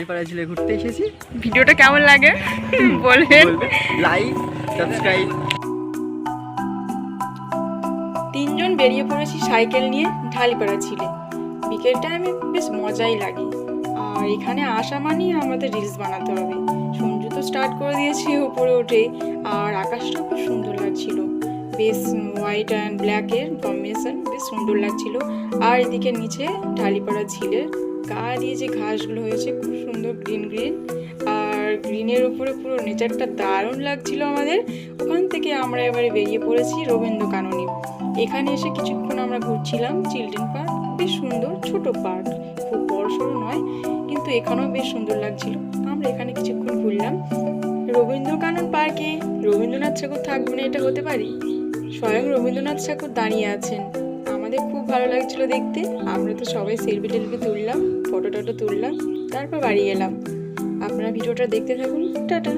দাঁড়িপাড়া ঝিলে ঘুরতে এসেছি। ভিডিওটা কেমন লাগে? বলবেন। বলবে লাইক সাবস্ক্রাইব তিনজন বেরিয়ে পড়েছি সাইকেল নিয়ে ঢালিপাড়া ছিলে বিকেল টাইমে বেশ মজাই লাগে। আর এখানে আসা মানেই আমাদের রিলস বানাতে হবে। সঞ্জু তো স্টার্ট করে দিয়েছি উপরে উঠে আর আকাশটা খুব সুন্দর লাগছিল। বেশ হোয়াইট অ্যান্ড ব্ল্যাকের কম্বিনেশন বেশ সুন্দর লাগছিল। আর এদিকে নিচে ঢালিপাড়া ঝিলের গা দিয়ে যে ঘাসগুলো হয়েছে, খুব সুন্দর গ্রিন গ্রিন আর গ্রিনের উপরে পুরো নেচারটা দারুণ লাগছিল আমাদের। ওখান থেকে আমরা এবারে বেরিয়ে পড়েছি রবীন্দ্র কাননী এখানে এসে কিছুক্ষণ আমরা ঘুরছিলাম চিলড্রেন পার্ক বেশ সুন্দর, ছোট পার্ক খুব বড় সড়ো নয়, কিন্তু এখানেও বেশ সুন্দর লাগছিল। আমরা এখানে কিছুক্ষণ ঘুরলাম। রবীন্দ্র কানন পার্কে রবীন্দ্রনাথ ঠাকুর থাকবে না এটা হতে পারি? স্বয়ং রবীন্দ্রনাথ ঠাকুর দাঁড়িয়ে আছেন। আমাদের খুব ভালো লাগছিল দেখতে। আমরা তো সবাই সেলফি টেলফি তুললাম ফটো টটো তুললাম, তারপর বাড়ি এলাম। আপনারা ভিডিওটা দেখতে থাকুন। টাটা।